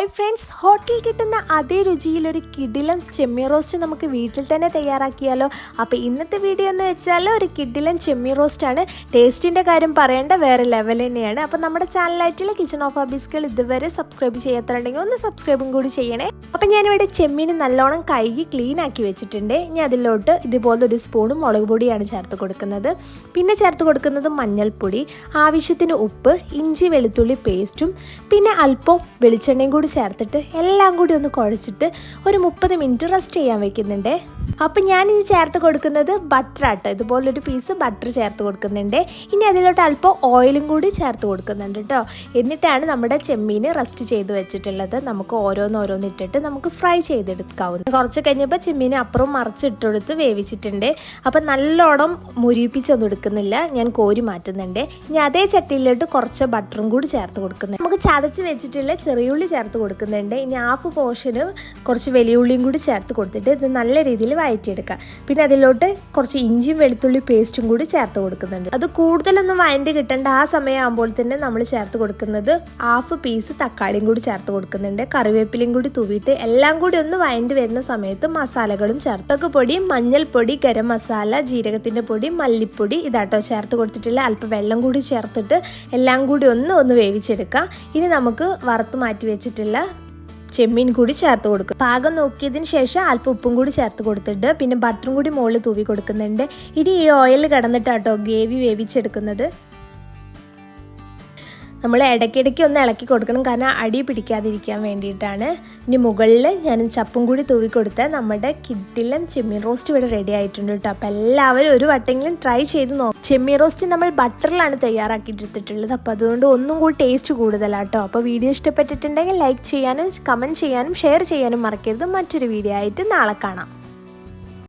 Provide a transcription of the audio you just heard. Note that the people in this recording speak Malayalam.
ഹായ് ഫ്രണ്ട്സ് ഹോട്ടലിൽ കിട്ടുന്ന അതേ രുചിയിലൊരു കിടിലം ചെമ്മീൻ റോസ്റ്റ് നമുക്ക് വീട്ടിൽ തന്നെ തയ്യാറാക്കിയാലോ. അപ്പോൾ ഇന്നത്തെ വീഡിയോ എന്ന് വെച്ചാൽ ഒരു കിടിലം ചെമ്മീൻ റോസ്റ്റാണ് ടേസ്റ്റിന്റെ കാര്യം പറയേണ്ട വേറെ ലെവൽ തന്നെയാണ്. അപ്പോൾ നമ്മുടെ ചാനലായിട്ടുള്ള കിച്ചൺ ഓഫ് ഹബീസ്കൾ ഇതുവരെ സബ്സ്ക്രൈബ് ചെയ്യാത്തതുണ്ടെങ്കിൽ ഒന്ന് സബ്സ്ക്രൈബും കൂടി ചെയ്യണേ. അപ്പം ഞാനിവിടെ ചെമ്മീൻ നല്ലോണം കഴുകി ക്ലീൻ ആക്കി വെച്ചിട്ടുണ്ട്. ഇനി അതിലോട്ട് ഇതുപോലെ ഒരു സ്പൂണും മുളക് പൊടിയാണ് ചേർത്ത് കൊടുക്കുന്നത്. പിന്നെ ചേർത്ത് കൊടുക്കുന്നത് മഞ്ഞൾപ്പൊടി ആവശ്യത്തിന് ഉപ്പ് ഇഞ്ചി വെളുത്തുള്ളി പേസ്റ്റും പിന്നെ അല്പം വെളിച്ചെണ്ണയും കൂടി ചേർത്തിട്ട് എല്ലാം കൂടി ഒന്ന് കുഴച്ചിട്ട് ഒരു മുപ്പത് മിനിറ്റ് റെസ്റ്റ് ചെയ്യാൻ വെക്കുന്നുണ്ട്. അപ്പം ഞാനിനി ചേർത്ത് കൊടുക്കുന്നത് ബട്ടർ ആട്ടോ. ഇതുപോലൊരു പീസ് ബട്ടർ ചേർത്ത് കൊടുക്കുന്നുണ്ട്. ഇനി അതിലോട്ട് അല്പം ഓയിലും കൂടി ചേർത്ത് കൊടുക്കുന്നുണ്ട് കേട്ടോ എന്നിട്ടാണ് നമ്മുടെ ചെമ്മീൻ റെസ്റ്റ് ചെയ്ത് വെച്ചിട്ടുള്ളത്. നമുക്ക് ഓരോന്നോരോന്ന് ഇട്ടിട്ട് നമുക്ക് ഫ്രൈ ചെയ്തെടുക്കാവുന്നത് കുറച്ച് കഴിഞ്ഞപ്പോൾ ചെമ്മീനെ അപ്പുറം മറിച്ചിട്ടെടുത്ത് വേവിച്ചിട്ടുണ്ട്. അപ്പം നല്ലോണം മുരിപ്പിച്ചൊന്നും എടുക്കുന്നില്ല. ഞാൻ കോരി മാറ്റുന്നുണ്ട്. ഇനി അതേ ചട്ടിയിലോട്ട് കുറച്ച് ബട്ടറും കൂടി ചേർത്ത് കൊടുക്കുന്നുണ്ട്. നമുക്ക് ചതച്ച് വെച്ചിട്ടുള്ള ചെറിയുള്ളി ചേർത്ത് കൊടുക്കുന്നുണ്ട്. ഇനി ഹാഫ് പോർഷന് കുറച്ച് വലിയ ഉള്ളിയും കൂടി ചേർത്ത് കൊടുത്തിട്ട് ഇത് നല്ല രീതിയിൽ വഴറ്റിയെടുക്കുക പിന്നെ അതിലോട്ട് കുറച്ച് ഇഞ്ചിയും വെളുത്തുള്ളി പേസ്റ്റും കൂടി ചേർത്ത് കൊടുക്കുന്നുണ്ട്. അത് കൂടുതലൊന്നും വഴണ്ടി കിട്ടേണ്ട. ആ സമയമാകുമ്പോൾ തന്നെ നമ്മൾ ചേർത്ത് കൊടുക്കുന്നത് ഹാഫ് പീസ് തക്കാളിയും കൂടി ചേർത്ത് കൊടുക്കുന്നുണ്ട്. കറിവേപ്പിലയും കൂടി തൂവിയിട്ട് എല്ലാം കൂടി ഒന്ന് വഴണ്ടി വരുന്ന സമയത്ത് മസാലകളും ചേർത്തൊക്കെ പൊടി മഞ്ഞൾപ്പൊടി ഗരം മസാല ജീരകത്തിന്റെ പൊടി മല്ലിപ്പൊടി ഇതാട്ടോ ചേർത്ത് കൊടുത്തിട്ടുള്ള അല്പം വെള്ളം കൂടി ചേർത്തിട്ട് എല്ലാം കൂടി ഒന്ന് ഒന്ന് വേവിച്ചെടുക്കാം ഇനി നമുക്ക് വറുത്ത് മാറ്റി വെച്ചിട്ടുള്ള ചെമ്മീൻ കൂടി ചേർത്ത് കൊടുക്കും. പാകം നോക്കിയതിന് ശേഷം അല്പം ഉപ്പും കൂടി ചേർത്ത് കൊടുത്തിട്ട് പിന്നെ ബട്ടറും കൂടി മുകളിൽ തൂവി കൊടുക്കുന്നുണ്ട്. ഇനി ഈ ഓയിൽ കിടന്നിട്ടാട്ടോ ഗ്രേവി വേവിച്ചെടുക്കുന്നത്. നമ്മൾ ഇടയ്ക്കിടയ്ക്ക് ഒന്ന് ഇളക്കി കൊടുക്കണം. കാരണം അടി പിടിക്കാതിരിക്കാൻ വേണ്ടിയിട്ടാണ്. ഇനി മുകളിൽ ഞാൻ ചപ്പും കൂടി തൂവി കൊടുത്ത് നമ്മുടെ കിഡിലും ചെമ്മീൻ റോസ്റ്റ് ഇവിടെ റെഡി ആയിട്ടുണ്ട് കേട്ടോ. അപ്പോൾ എല്ലാവരും ഒരു വട്ടെങ്കിലും ട്രൈ ചെയ്ത് നോക്കും. ചെമ്മീൻ റോസ്റ്റ് നമ്മൾ ബട്ടറിലാണ് തയ്യാറാക്കിയിട്ടെടുത്തിട്ടുള്ളത് അപ്പോൾ അതുകൊണ്ട് ഒന്നും കൂടി ടേസ്റ്റ് കൂടുതലാണ് കേട്ടോ. അപ്പോൾ വീഡിയോ ഇഷ്ടപ്പെട്ടിട്ടുണ്ടെങ്കിൽ ലൈക്ക് ചെയ്യാനും കമന്റ് ചെയ്യാനും ഷെയർ ചെയ്യാനും മറക്കരുത്. മറ്റൊരു വീഡിയോ ആയിട്ട് നാളെ കാണാം.